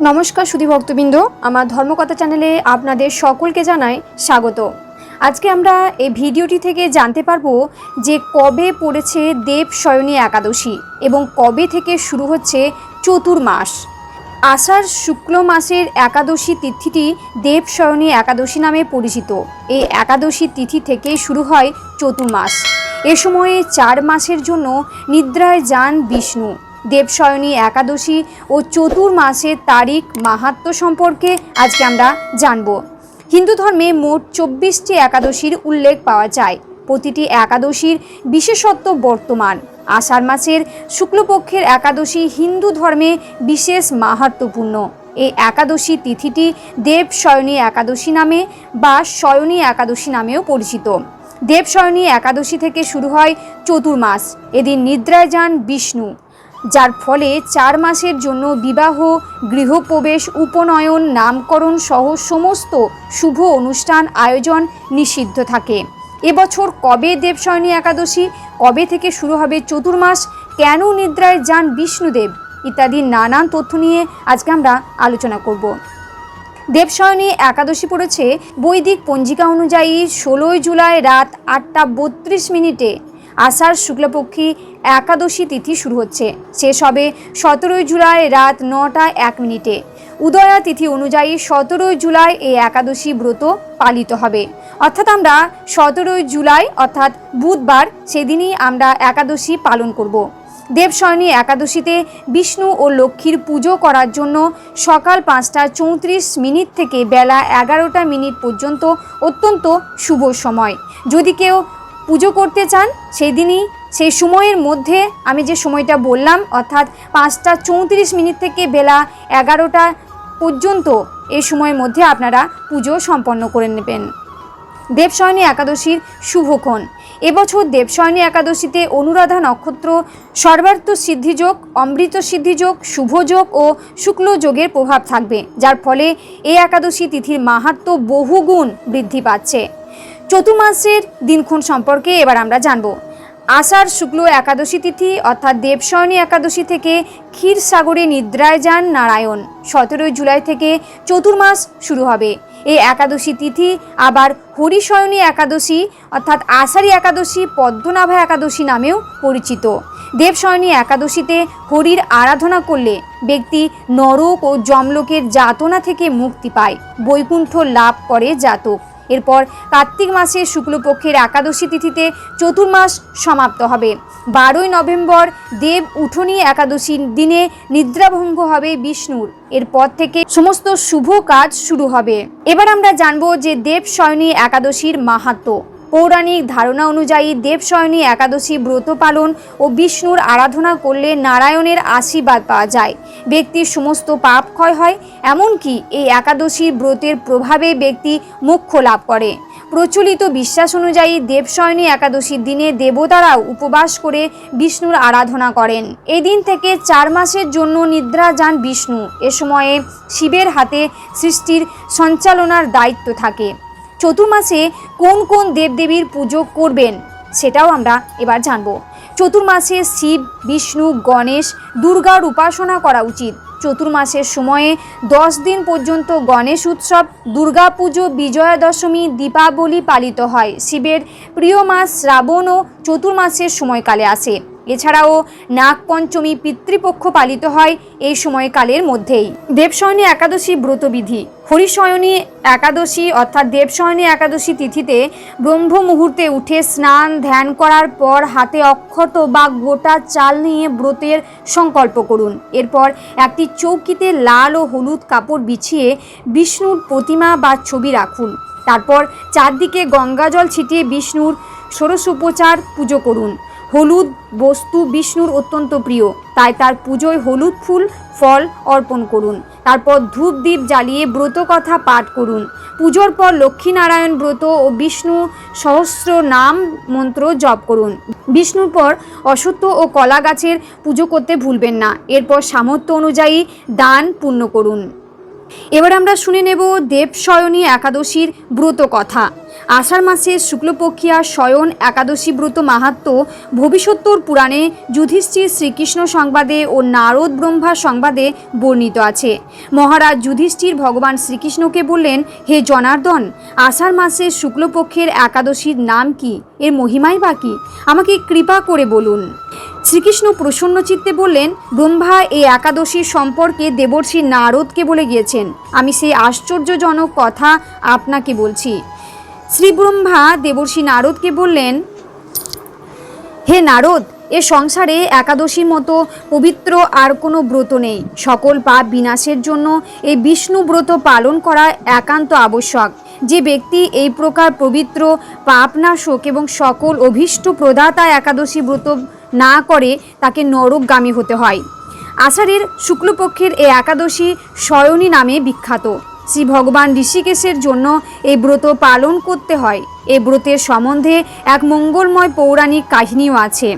নমস্কার সুধী ভক্তবৃন্দ, আমার ধর্মকথা চ্যানেলে আপনাদের সকলকে জানাই স্বাগত। আজকে আমরা এই ভিডিওটি থেকে জানতে পারব যে কবে পড়েছে দেব শয়নী একাদশী এবং কবে থেকে শুরু হচ্ছে চতুর্মাস। আষাঢ় শুক্ল মাসের একাদশী তিথিটি দেব শয়নী একাদশী নামে পরিচিত। এই একাদশী তিথি থেকে শুরু হয় চতুর্মাস। এ সময়ে চার মাসের জন্য নিদ্রায় যান বিষ্ণু। দেবশয়নী একাদশী ও চতুর্মাসের তারিখ মাহাত্ম্য সম্পর্কে আজকে আমরা জানব। হিন্দু ধর্মে মোট চব্বিশটি একাদশীর উল্লেখ পাওয়া যায়। প্রতিটি একাদশীর বিশেষত্ব বর্তমান। আষাঢ় মাসের শুক্লপক্ষের একাদশী হিন্দু ধর্মে বিশেষ মাহাত্ম্যপূর্ণ এই একাদশী তিথিটি দেব শয়নী একাদশী নামে বা শয়নী একাদশী নামেও পরিচিত। দেবশয়নী একাদশী থেকে শুরু হয় চতুর্মাস। এদিন নিদ্রায় যান বিষ্ণু। যার ফলে চার মাসের জন্য বিবাহ, গৃহপ্রবেশ, উপনয়ন, নামকরণ সহ সমস্ত শুভ অনুষ্ঠান আয়োজন নিষিদ্ধ থাকে। এবছর কবে দেবশয়নী একাদশী, কবে থেকে শুরু হবে চতুর্মাস, কেন নিদ্রায় যান বিষ্ণুদেব, ইত্যাদি নানান তথ্য নিয়ে আজকে আমরা আলোচনা করব। দেবশয়নী একাদশী পড়েছে বৈদিক পঞ্জিকা অনুযায়ী ষোলোই জুলাই রাত আটটা বত্রিশ মিনিটে। আষাঢ় শুক্লপক্ষী একাদশী তিথি শুরু হচ্ছে। শেষ হবে সতেরোই জুলাই রাত নটা এক মিনিটে। উদয়া তিথি অনুযায়ী সতেরোই জুলাই এই একাদশী ব্রত পালিত হবে। অর্থাৎ আমরা সতেরোই জুলাই, অর্থাৎ বুধবার, সেদিনই আমরা একাদশী পালন করব। দেবশয়নী একাদশীতে বিষ্ণু ও লক্ষ্মীর পুজো করার জন্য সকাল পাঁচটা চৌত্রিশ মিনিট থেকে বেলা এগারোটা মিনিট পর্যন্ত অত্যন্ত শুভ সময়। যদি কেউ পুজো করতে চান সেই দিনই সেই সময়ের মধ্যে আমি যে সময়টা বললাম, অর্থাৎ পাঁচটা চৌত্রিশ মিনিট থেকে বেলা এগারোটা পর্যন্ত এই সময়ের মধ্যে আপনারা পুজো সম্পন্ন করে নেবেন। দেবশয়নী একাদশীর শুভক্ষণ এবছর দেবশয়নী একাদশীতে অনুরাধা নক্ষত্র, সর্বার্থ সিদ্ধিযোগ অমৃত সিদ্ধিযোগ শুভযোগ ও শুক্লযোগের প্রভাব থাকবে। যার ফলে এই একাদশী তিথির মাহাত্ম্য বহুগুণ বৃদ্ধি পাচ্ছে। চতুর্মাসের দিনক্ষণ সম্পর্কে এবার আমরা জানব। আষাঢ় শুক্ল একাদশী তিথি অর্থাৎ দেবশয়নী একাদশী থেকে ক্ষীরসাগরে নিদ্রায় যান নারায়ণ। সতেরোই জুলাই থেকে চতুর্মাস শুরু হবে। এই একাদশী তিথি আবার হরিশয়নী একাদশী অর্থাৎ আষাঢ়ী একাদশী, পদ্মনাভা একাদশী নামেও পরিচিত। দেবশয়নী একাদশীতে হরির আরাধনা করলে ব্যক্তি নরক ও যমলোকের যাতনা থেকে মুক্তি পায়। বৈকুণ্ঠ লাভ করে জাতক। এরপর কার্তিক মাসে শুক্লপক্ষের একাদশী তিথিতে চতুর্মাস সমাপ্ত হবে। বারোই নভেম্বর দেব উঠোনি একাদশীর দিনে নিদ্রাভঙ্গ হবে বিষ্ণুর। এরপর থেকে সমস্ত শুভ কাজ শুরু হবে। এবার আমরা জানব যে দেব শয়নী একাদশীর মাহাত্ম্য পৌরাণিক ধারণা অনুযায়ী দেবশয়নী একাদশী ব্রত পালন ও বিষ্ণুর আরাধনা করলে নারায়ণের আশীর্বাদ পাওয়া যায়। ব্যক্তির সমস্ত পাপ ক্ষয় হয়, এমনকি এই একাদশী ব্রতের প্রভাবে ব্যক্তি মোক্ষ লাভ করে। প্রচলিত বিশ্বাস অনুযায়ী দেবশয়নী একাদশীর দিনে দেবতারাও উপবাস করে বিষ্ণুর আরাধনা করেন। এই দিন থেকে চার মাসের জন্য নিদ্রা যান বিষ্ণু। এ সময়ে শিবের হাতে সৃষ্টির সঞ্চালনার দায়িত্ব থাকে। চতুর্মাসে কোন কোন দেবদেবীর পুজো করবেন সেটাও আমরা এবার জানব। চতুর্মাসে শিব, বিষ্ণু, গণেশ, দুর্গার উপাসনা করা উচিত। চতুর্মাসের সময়ে দশ দিন পর্যন্ত গণেশ উৎসব, দুর্গাপুজো বিজয়া দশমী দীপাবলি পালিত হয়। শিবের প্রিয় মাস শ্রাবণ ও চতুর্মাসের সময়কালে আসে। এছাড়াও নাগপঞ্চমী পিতৃপক্ষ পালিত হয় এই সময়কালের মধ্যেই। দেবশয়নী একাদশী ব্রতবিধি হরিশয়নী একাদশী অর্থাৎ দেবশয়নী একাদশী তিথিতে ব্রহ্ম মুহূর্তে উঠে স্নান, ধ্যান করার পর হাতে অক্ষত বা গোটা চাল নিয়ে ব্রতের সংকল্প করুন। এরপর একটি চৌকিতে লাল ও হলুদ কাপড় বিছিয়ে বিষ্ণুর প্রতিমা বা ছবি রাখুন। তারপর চারদিকে গঙ্গাজল ছিটিয়ে বিষ্ণুর ষোড়শোপচার পুজো করুন। হলুদ বস্তু বিষ্ণুর অত্যন্ত প্রিয়। তাই তার পুজোয় হলুদ ফুল, ফল অর্পণ করুন। তারপর ধূপ দ্বীপ জ্বালিয়ে ব্রত কথা পাঠ করুন। পুজোর পর লক্ষ্মীনারায়ণ ব্রত ও বিষ্ণু সহস্র নাম মন্ত্র জপ করুন। বিষ্ণুর পর অসত্য ও কলা গাছের পুজো করতে ভুলবেন না। এরপর সামর্থ্য অনুযায়ী দান পূর্ণ করুন। এবার আমরা শুনে নেব দেবশয়নী একাদশীর ব্রত কথা আষাঢ় মাসের শুক্লপক্ষিয়া শয়ন একাদশী ব্রত মাহাত্ম ভবিষ্যত্তর পুরাণে যুধিষ্ঠির শ্রীকৃষ্ণ সংবাদে ও নারদ ব্রহ্মা সংবাদে বর্ণিত আছে। মহারাজ যুধিষ্ঠির ভগবান শ্রীকৃষ্ণকে বললেন, হে জনার্দন, আষাঢ় মাসের শুক্লপক্ষের একাদশীর নাম কি? এর মহিমাই বা কি? আমাকে কৃপা করে বলুন। শ্রীকৃষ্ণ প্রসন্ন চিত্তে বললেন, ব্রহ্মা এই একাদশীর সম্পর্কে দেবর্ষী নারদকে বলে গিয়েছেন। আমি সেই আশ্চর্যজনক কথা আপনাকে বলছি। শ্রী ব্রহ্মা দেবর্ষী নারদকে বললেন, হে নারদ, এ সংসারে একাদশীর মতো পবিত্র আর কোনো ব্রত নেই। সকল পাপ বিনাশের জন্য এই বিষ্ণু ব্রত পালন করা একান্ত আবশ্যক। যে ব্যক্তি এই প্রকার পবিত্র, পাপনাশক এবং সকল অভীষ্ট প্রদাতা একাদশী ব্রত না করে, তাকে নরকগামী হতে হয়। আষাঢ়ের শুক্লপক্ষের এই একাদশী শয়নী নামে বিখ্যাত। শ্রী ভগবান ঋষিকেশের জন্য এই ব্রত পালন করতে হয়। এই ব্রতের সম্বন্ধে এক মঙ্গলময় পৌরাণিক কাহিনীও আছে।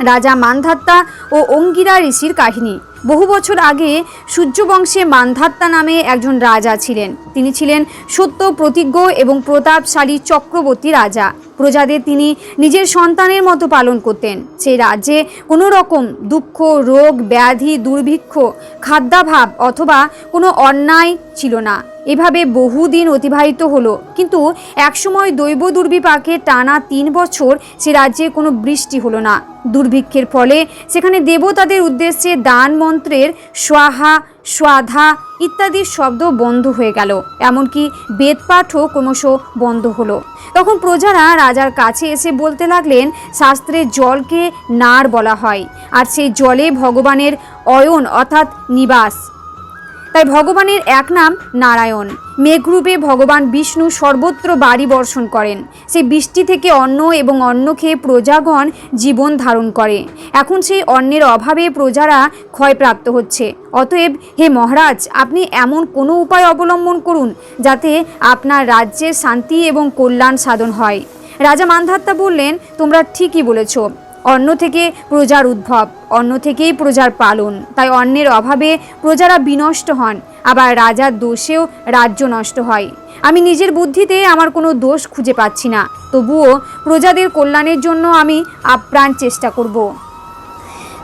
রাজা মানধাত্তা ও অঙ্গিরা ঋষির কাহিনী। বহু বছর আগে সূর্যবংশে মানধাত্তা নামে একজন রাজা ছিলেন। তিনি ছিলেন সত্য, প্রতিজ্ঞ এবং প্রতাপশালী চক্রবর্তী রাজা। প্রজাদের তিনি নিজের সন্তানের মতো পালন করতেন। সেই রাজ্যে কোনো রকম দুঃখ, রোগ, ব্যাধি, দুর্ভিক্ষ, খাদ্যাভাব অথবা কোনো অন্যায় ছিল না। এভাবে বহুদিন অতিবাহিত হলো। কিন্তু একসময় দৈব দুর্বিপাকে টানা তিন বছর সে রাজ্যে কোনো বৃষ্টি হলো না। দুর্ভিক্ষের ফলে সেখানে দেবতাদের উদ্দেশ্যে দান মন্ত্রের স্বাহা, স্বাধা ইত্যাদি শব্দ বন্ধ হয়ে গেল। এমনকি বেদপাঠও ক্রমশ বন্ধ হলো। তখন প্রজারা রাজার কাছে এসে বলতে লাগলেন, শাস্ত্রে জলকে নার বলা হয়। আর সেই জলে ভগবানের অয়ন অর্থাৎ নিবাস। তাই ভগবানের এক নাম নারায়ণ। মেঘরূপে ভগবান বিষ্ণু সর্বত্র বাড়ি বর্ষণ করেন। সেই বৃষ্টি থেকে অন্ন এবং অন্ন খেয়ে প্রজাগণ জীবন ধারণ করে। এখন সেই অন্নের অভাবে প্রজারা ক্ষয়প্রাপ্ত হচ্ছে। অতএব, হে মহারাজ, আপনি এমন কোনো উপায় অবলম্বন করুন যাতে আপনার রাজ্যের শান্তি এবং কল্যাণ সাধন হয়। রাজা মানধাত্তা বললেন, তোমরা ঠিকই বলেছ। অন্ন থেকে প্রজার উদ্ভব, অন্ন থেকেই প্রজার পালন। তাই অন্যের অভাবে প্রজারা বিনষ্ট হন, আবার রাজার দোষেও রাজ্য নষ্ট হয়। আমি নিজের বুদ্ধিতে আমার কোনো দোষ খুঁজে পাচ্ছি না, তবুও প্রজাদের কল্যাণের জন্য আমি আপ্রাণ চেষ্টা করব।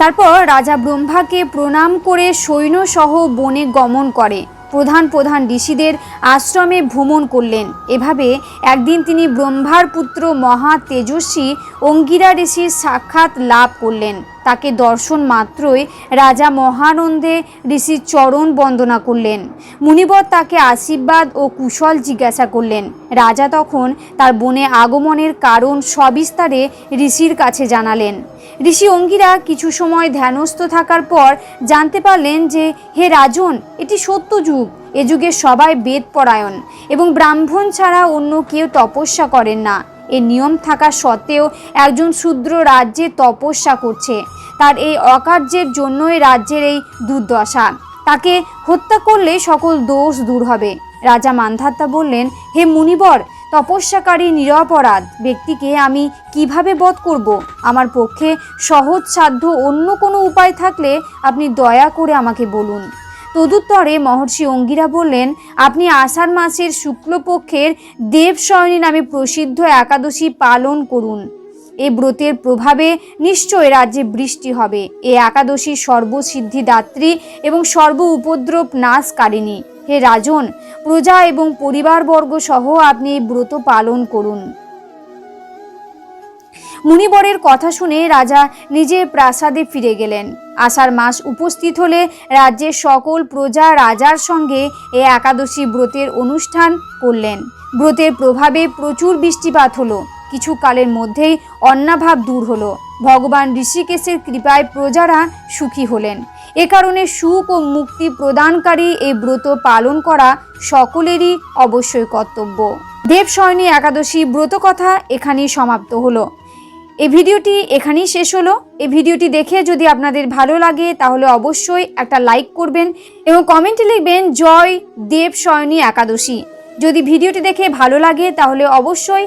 তারপর রাজা ব্রহ্মাকে প্রণাম করে সৈন্যসহ বনে গমন করে। প্রধান প্রধান ঋষিদের আশ্রমে ভ্রমণ করলেন। এভাবে একদিন তিনি ব্রহ্মার পুত্র মহা তেজস্বী অঙ্গিরা ঋষির সাক্ষাৎ লাভ করলেন। তাকে দর্শন মাত্রই রাজা মহানন্দে ঋষির চরণ বন্দনা করলেন। মুনিবর তাকে আশীর্বাদ ও কুশল জিজ্ঞাসা করলেন। রাজা তখন তার বনে আগমনের কারণ সবিস্তারে ঋষির কাছে জানালেন। ঋষি অঙ্গিরা কিছু সময় ধ্যানস্থ থাকার পর জানতে পারলেন যে, হে রাজন, এটি সত্য যুগ। এ যুগে সবাই বেদ পরায়ণ এবং ব্রাহ্মণ ছাড়া অন্য কেউ তপস্যা করেন না। এ নিয়ম থাকা সত্ত্বেও একজন শূদ্র রাজ্যে তপস্যা করছে। তার এই অকার্যের জন্যই রাজ্যের এই দুর্দশা। তাকে হত্যা করলে সকল দোষ দূর হবে। রাজা মান্ধাত্তা বললেন, হে মুনিবর, তপস্যাকারী নিরপরাধ ব্যক্তিকে আমি কীভাবে বধ করব? আমার পক্ষে সহজ সাধ্য অন্য কোনো উপায় থাকলে আপনি দয়া করে আমাকে বলুন। তদুত্তরে মহর্ষি অঙ্গিরা বললেন, আপনি আষাঢ় মাসের শুক্লপক্ষের দেবশয়নী নামে প্রসিদ্ধ একাদশী পালন করুন। এ ব্রতের প্রভাবে নিশ্চয় রাজ্যে বৃষ্টি হবে। এ একাদশী সর্বসিদ্ধিদাত্রী এবং সর্ব উপদ্রব নাশকারিণী। হে রাজন, প্রজা এবং পরিবারবর্গ সহ আপনি এই ব্রত পালন করুন। মুনিবরের কথা শুনে রাজা নিজের প্রাসাদে ফিরে গেলেন। আষাঢ় মাস উপস্থিত হলে রাজ্যের সকল প্রজা রাজার সঙ্গে এ একাদশী ব্রতের অনুষ্ঠান করলেন। ব্রতের প্রভাবে প্রচুর বৃষ্টিপাত হলো। কিছু কালের মধ্যেই অন্নাভাব দূর হলো। ভগবান ঋষিকেশের কৃপায় প্রজারা সুখী হলেন। এ কারণে সুখ ও মুক্তি প্রদানকারী এই ব্রত পালন করা সকলেরই অবশ্যই কর্তব্য। দেবশয়নী একাদশী ব্রত কথা এখানেই সমাপ্ত হলো। এই ভিডিওটি এখানেই শেষ হলো। এই ভিডিওটি দেখে যদি আপনাদের ভালো লাগে, তাহলে অবশ্যই একটা লাইক করবেন এবং কমেন্টে লিখবেন, জয় দেব শয়নী একাদশী। যদি ভিডিওটি দেখে ভালো লাগে, তাহলে অবশ্যই